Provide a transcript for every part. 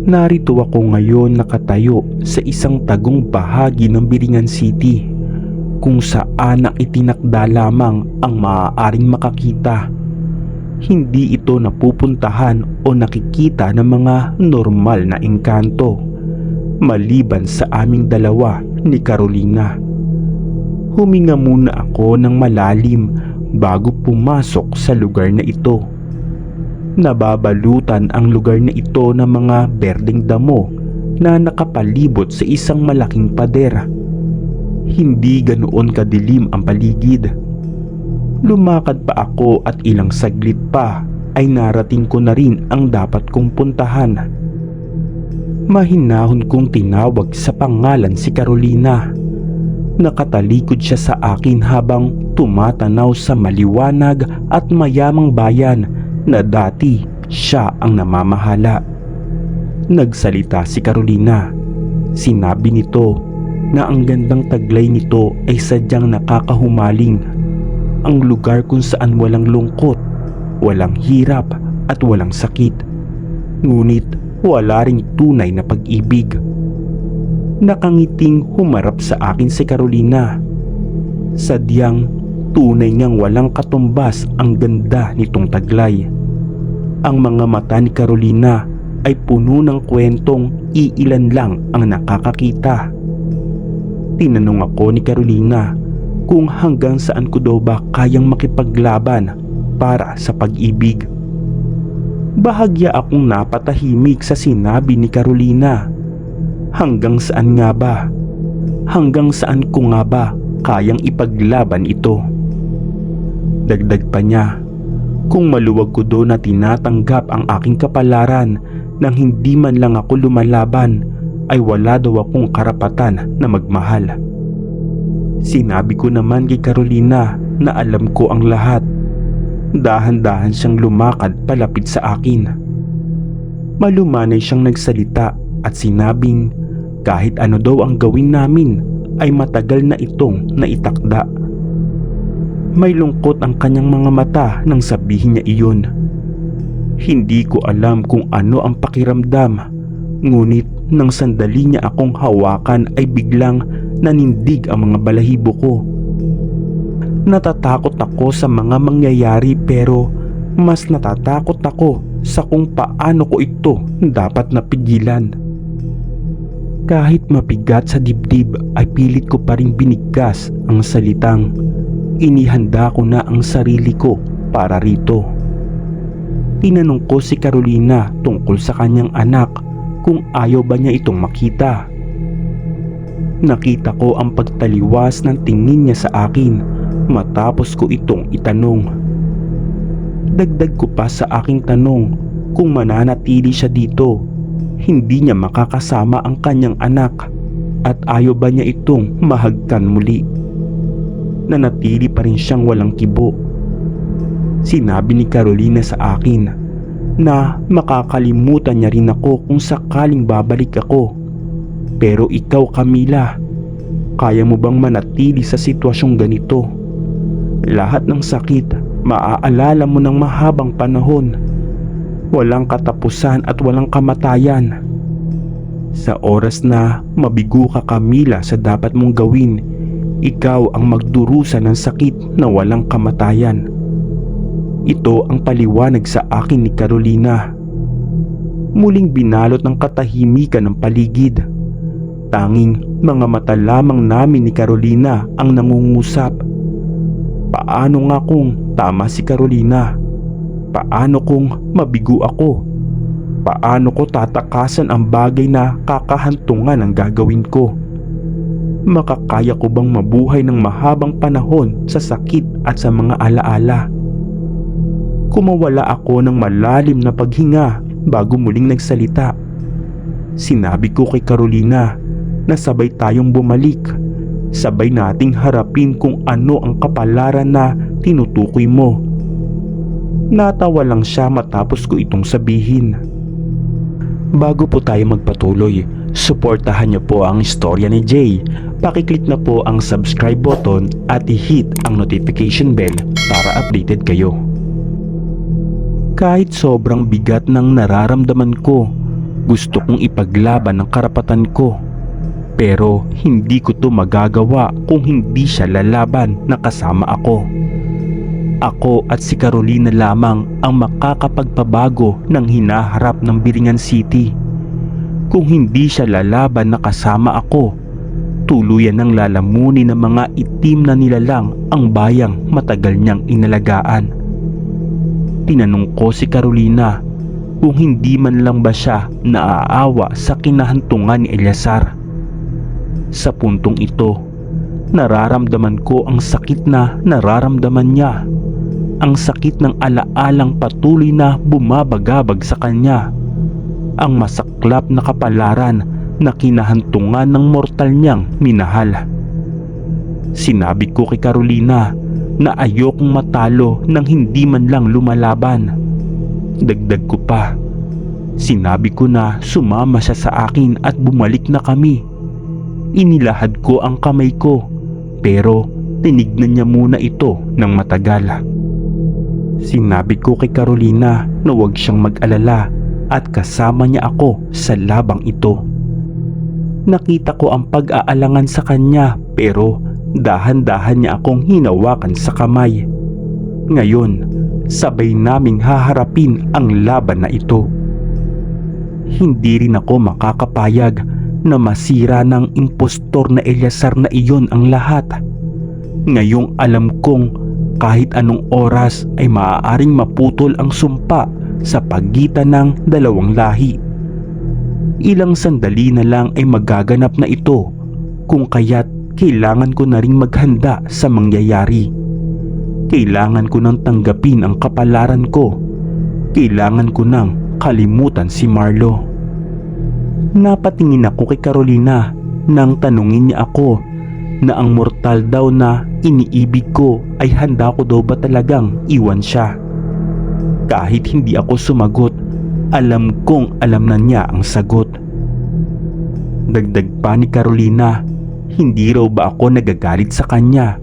Narito ako ngayon nakatayo sa isang tagong bahagi ng Biringan City kung saan ang itinakda lamang ang maaaring makakita. Hindi ito napupuntahan o nakikita ng mga normal na engkanto maliban sa aming dalawa ni Carolina. Huminga muna ako ng malalim bago pumasok sa lugar na ito. Nababalutan ang lugar na ito ng mga berdeng damo na nakapalibot sa isang malaking pader. Hindi ganoon kadilim ang paligid. Lumakad pa ako at ilang saglit pa ay narating ko na rin ang dapat kong puntahan. Mahinahon kong tinawag sa pangalan si Carolina. Nakatalikod siya sa akin habang tumatanaw sa maliwanag at mayamang bayan na dati siya ang namamahala. Nagsalita si Carolina. Sinabi nito na ang gandang taglay nito ay sadyang nakakahumaling. Ang lugar kung saan walang lungkot, walang hirap at walang sakit. Ngunit wala ring tunay na pag-ibig. Nakangiting humarap sa akin si Carolina. Sadyang tunay ngang walang katumbas ang ganda nitong taglay. Ang mga mata ni Carolina ay puno ng kwentong iilan lang ang nakakakita. Tinanong ako ni Carolina kung hanggang saan ko daw ba kayang makipaglaban para sa pag-ibig. Bahagya akong napatahimik sa sinabi ni Carolina. Hanggang saan nga ba? Hanggang saan ko nga ba kayang ipaglaban ito? Dagdag pa niya, kung maluwag ko doon na tinatanggap ang aking kapalaran nang hindi man lang ako lumalaban ay wala daw akong karapatan na magmahal. Sinabi ko naman kay Carolina na alam ko ang lahat. Dahan-dahan siyang lumakad palapit sa akin. Malumanay siyang nagsalita at sinabing kahit ano daw ang gawin namin ay matagal na itong naitakda. May lungkot ang kanyang mga mata nang sabihin niya iyon. Hindi ko alam kung ano ang pakiramdam, ngunit nang sandali niya akong hawakan ay biglang nanindig ang mga balahibo ko. Natatakot ako sa mga mangyayari pero mas natatakot ako sa kung paano ko ito dapat napigilan. Kahit mapigat sa dibdib ay pilit ko pa rin binigkas ang salitang inihanda ko na ang sarili ko para rito. Tinanong ko si Carolina tungkol sa kanyang anak kung ayaw ba niya itong makita. Nakita ko ang pagtaliwas ng tingin niya sa akin matapos ko itong itanong. Dagdag ko pa sa aking tanong kung mananatili siya dito, hindi niya makakasama ang kanyang anak at ayaw ba niya itong mahagkan muli. Nanatili pa rin siyang walang kibo. Sinabi ni Carolina sa akin na makakalimutan niya rin ako kung sakaling babalik ako. Pero ikaw Camila, kaya mo bang manatili sa sitwasyong ganito? Lahat ng sakit, maaalala mo ng mahabang panahon. Walang katapusan at walang kamatayan. Sa oras na mabigo ka Camila sa dapat mong gawin, ikaw ang magdurusa ng sakit na walang kamatayan. Ito ang paliwanag sa akin ni Carolina. Muling binalot ng katahimikan ng paligid. Tanging mga mata lamang namin ni Carolina ang nangungusap. Paano nga kung tama si Carolina? Paano kung mabigo ako? Paano ko tatakasan ang bagay na kakahantungan ang gagawin ko? Makakaya ko bang mabuhay ng mahabang panahon sa sakit at sa mga alaala? Kumawala ako ng malalim na paghinga bago muling nagsalita. Sinabi ko kay Carolina na sabay tayong bumalik. Sabay nating harapin kung ano ang kapalaran na tinutukoy mo. Natawa lang siya matapos ko itong sabihin. Bago po tayo magpatuloy, suportahan niyo po ang istorya ni Jay. Pakiclick na po ang subscribe button at i-hit ang notification bell para updated kayo. Kahit sobrang bigat ng nararamdaman ko, gusto kong ipaglaban ang karapatan ko. Pero hindi ko to magagawa kung hindi siya lalaban na kasama ako. Ako at si Carolina lamang ang makakapagpabago ng hinaharap ng Biringan City. Kung hindi siya lalaban na kasama ako, tuluyan ng lalamunin ng mga itim na nilalang ang bayang matagal niyang inalagaan. Tinanong ko si Carolina kung hindi man lang ba siya naaawa sa kinahantungan ni Eliasar. Sa puntong ito, nararamdaman ko ang sakit na nararamdaman niya. Ang sakit ng alaalang patuloy na bumabagabag sa kanya. Ang masaklap na kapalaran na kinahantungan ng mortal niyang minahal. Sinabi ko kay Carolina na ayokong matalo nang hindi man lang lumalaban. Dagdag ko pa. Sinabi ko na sumama siya sa akin at bumalik na kami. Inilahad ko ang kamay ko pero tinignan niya muna ito ng matagal. Sinabi ko kay Carolina na huwag siyang mag-alala at kasama niya ako sa labang ito. Nakita ko ang pag-aalangan sa kanya pero dahan-dahan niya akong hinawakan sa kamay. Ngayon, sabay naming haharapin ang laban na ito. Hindi rin ako makakapayag na masira ng impostor na Eliasar na iyon ang lahat. Ngayong alam kong kahit anong oras ay maaaring maputol ang sumpa sa pagitan ng dalawang lahi. Ilang sandali na lang ay magaganap na ito kung kaya't kailangan ko na ring maghanda sa mangyayari. Kailangan ko nang tanggapin ang kapalaran ko. Kailangan ko nang kalimutan si Marlo. Napatingin ako kay Carolina nang tanungin niya ako na ang mortal daw na iniibig ko ay handa ko daw ba talagang iwan siya. Kahit hindi ako sumagot, alam kong alam na niya ang sagot. Dagdag pa ni Carolina, hindi raw ba ako nagagalit sa kanya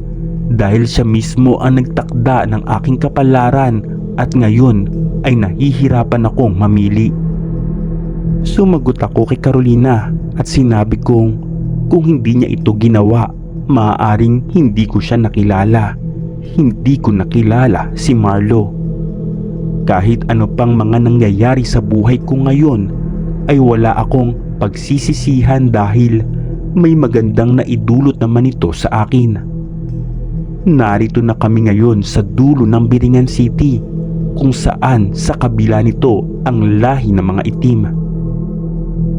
dahil siya mismo ang nagtakda ng aking kapalaran at ngayon ay nahihirapan akong mamili. Sumagot ako kay Carolina at sinabi kong kung hindi niya ito ginawa maaaring hindi ko siya nakilala. Hindi ko nakilala si Marlo. Kahit ano pang mga nangyayari sa buhay ko ngayon ay wala akong pagsisisihan dahil may magandang naidulot naman ito sa akin. Narito na kami ngayon sa dulo ng Biringan City kung saan sa kabila nito ang lahi ng mga itim.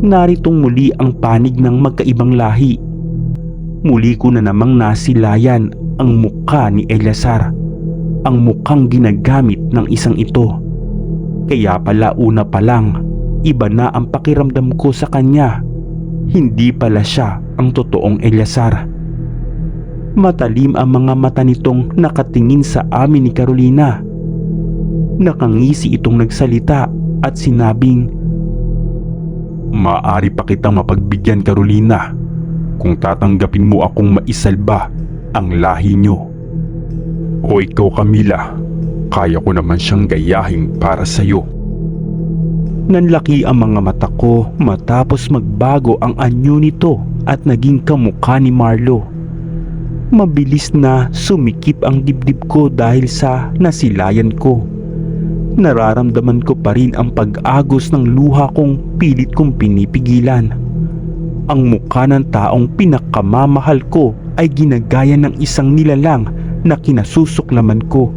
Naritong muli ang panig ng magkaibang lahi Muli ko na namang nasilayan ang mukha ni Eliasar, ang mukhang ginagamit ng isang ito. Kaya pala una pa lang, iba na ang pakiramdam ko sa kanya. Hindi pala siya ang totoong Eliasar. Matalim ang mga mata nitong nakatingin sa amin ni Carolina. Nakangisi itong nagsalita at sinabing, Maari pa kitang mapagbigyan Carolina kung tatanggapin mo akong maisalba ang lahi nyo. O ikaw Camila, kaya ko naman siyang gayahin para sa'yo. Nanlaki ang mga mata ko matapos magbago ang anyo nito at naging kamukha ni Marlo. Mabilis na sumikip ang dibdib ko dahil sa nasilayan ko. Nararamdaman ko pa rin ang pag-agos ng luha kong pilit kong pinipigilan. Ang mukha ng taong pinakamamahal ko ay ginagaya ng isang nilalang na kinasusuklaman ko.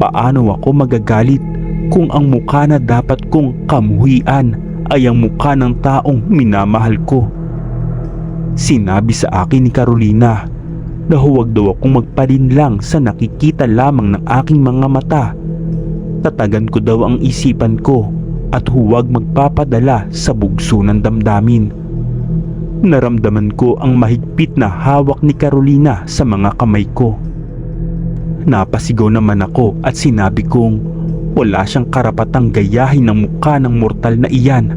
Paano ako magagalit kung ang mukha na dapat kong kamuhian ay ang mukha ng taong minamahal ko? Sinabi sa akin ni Carolina na huwag daw akong magpalinlang sa nakikita lamang ng aking mga mata. Tatagan ko daw ang isipan ko at huwag magpapadala sa bugso ng damdamin. Naramdaman ko ang mahigpit na hawak ni Carolina sa mga kamay ko. Napasigaw naman ako at sinabi kong wala siyang karapatang gayahin ng mukha ng mortal na iyan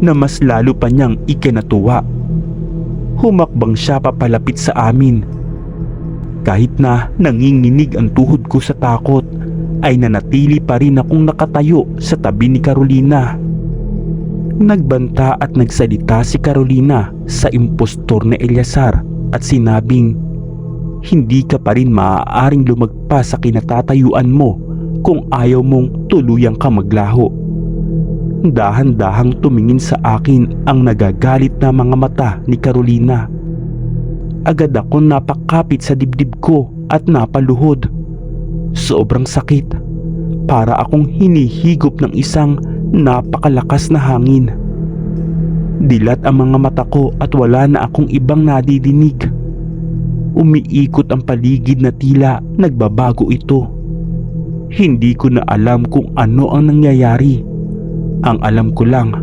na mas lalo pa niyang ikinatuwa. Humakbang siya papalapit sa amin. Kahit na nanginginig ang tuhod ko sa takot, ay nanatili pa rin akong nakatayo sa tabi ni Carolina. Nagbanta at nagsalita si Carolina sa impostor na Eliasar at sinabing, Hindi ka pa rin maaaring lumagpas sa kinatatayuan mo kung ayaw mong tuluyang ka maglaho. Dahan-dahang tumingin sa akin ang nagagalit na mga mata ni Carolina. Agad ako napakapit sa dibdib ko at napaluhod. Sobrang sakit. Para akong hinihigop ng isang napakalakas na hangin. Dilat ang mga mata ko at wala na akong ibang nadidinig. Umiikot ang paligid na tila nagbabago ito. Hindi ko na alam kung ano ang nangyayari. Ang alam ko lang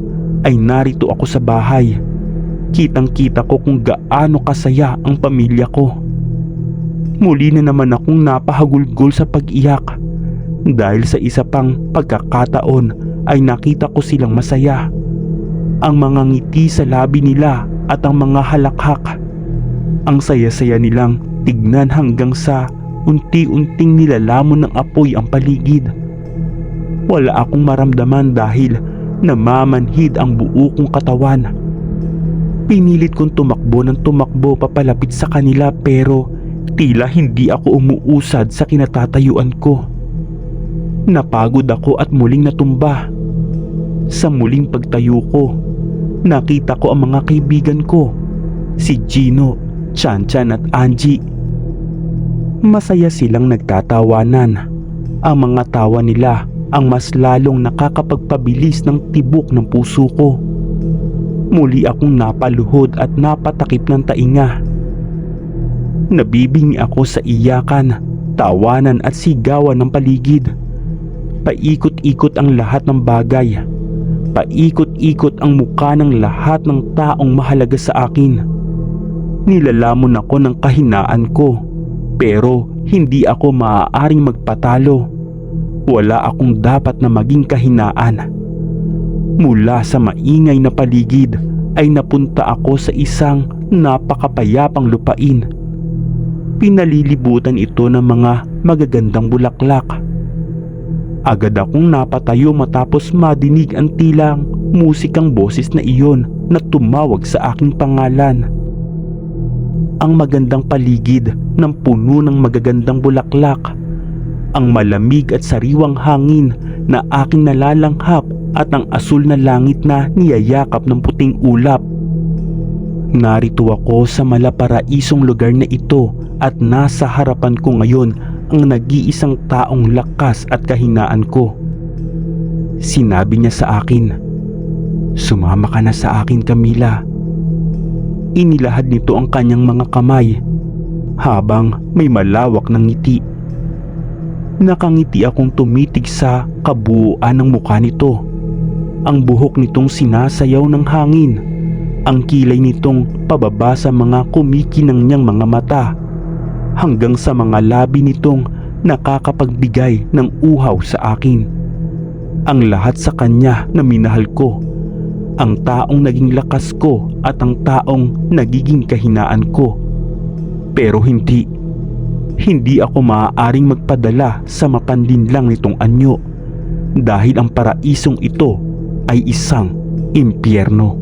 ay narito ako sa bahay. Kitang kita ko kung gaano kasaya ang pamilya ko. Muli na naman akong napahagulgol sa pag-iyak dahil sa isa pang pagkakataon ay nakita ko silang masaya. Ang mga ngiti sa labi nila at ang mga halakhak. Ang saya-saya nilang tignan hanggang sa unti-unting nilalamon ng apoy ang paligid. Wala akong maramdaman dahil namamanhid ang buo kong katawan. Pinilit kong tumakbo ng tumakbo papalapit sa kanila pero tila hindi ako umuusad sa kinatatayuan ko. Napagod ako at muling natumba. Sa muling pagtayo ko, nakita ko ang mga kaibigan ko, si Gino, Chanchan at Angie. Masaya silang nagtatawanan. Ang mga tawa nila ang mas lalong nakakapagpabilis ng tibok ng puso ko. Muli akong napaluhod at napatakip ng tainga. Nabibingi ako sa iyakan, tawanan at sigawan ng paligid. Paikot-ikot ang lahat ng bagay. Paikot-ikot ang mukha ng lahat ng taong mahalaga sa akin. Nilalamon ako ng kahinaan ko pero hindi ako maaaring magpatalo. Wala akong dapat na maging kahinaan. Mula sa maingay na paligid ay napunta ako sa isang napakapayapang lupain. Pinalilibutan ito ng mga magagandang bulaklak. Agad akong napatayo matapos madinig ang tilang musikang boses na iyon na tumawag sa aking pangalan. Ang magandang paligid ng puno ng magagandang bulaklak. Ang malamig at sariwang hangin na aking nalalanghap at ang asul na langit na niyayakap ng puting ulap. Narito ako sa malaparaisong lugar na ito at nasa harapan ko ngayon ang nag-iisang taong lakas at kahinaan ko. Sinabi niya sa akin, Sumama ka na sa akin Camila. Inilahad nito ang kanyang mga kamay habang may malawak ng ngiti. Nakangiti akong tumitig sa kabuuan ng mukha nito. Ang buhok nitong sinasayaw ng hangin. Ang kilay nitong pababa sa mga kumikinang niyang mga mata. Hanggang sa mga labi nitong nakakapagbigay ng uhaw sa akin. Ang lahat sa kanya na minahal ko. Ang taong naging lakas ko at ang taong nagiging kahinaan ko. Pero hindi. Hindi ako maaaring magpadala sa mapandinlang nitong anyo dahil ang paraisong ito ay isang impyerno.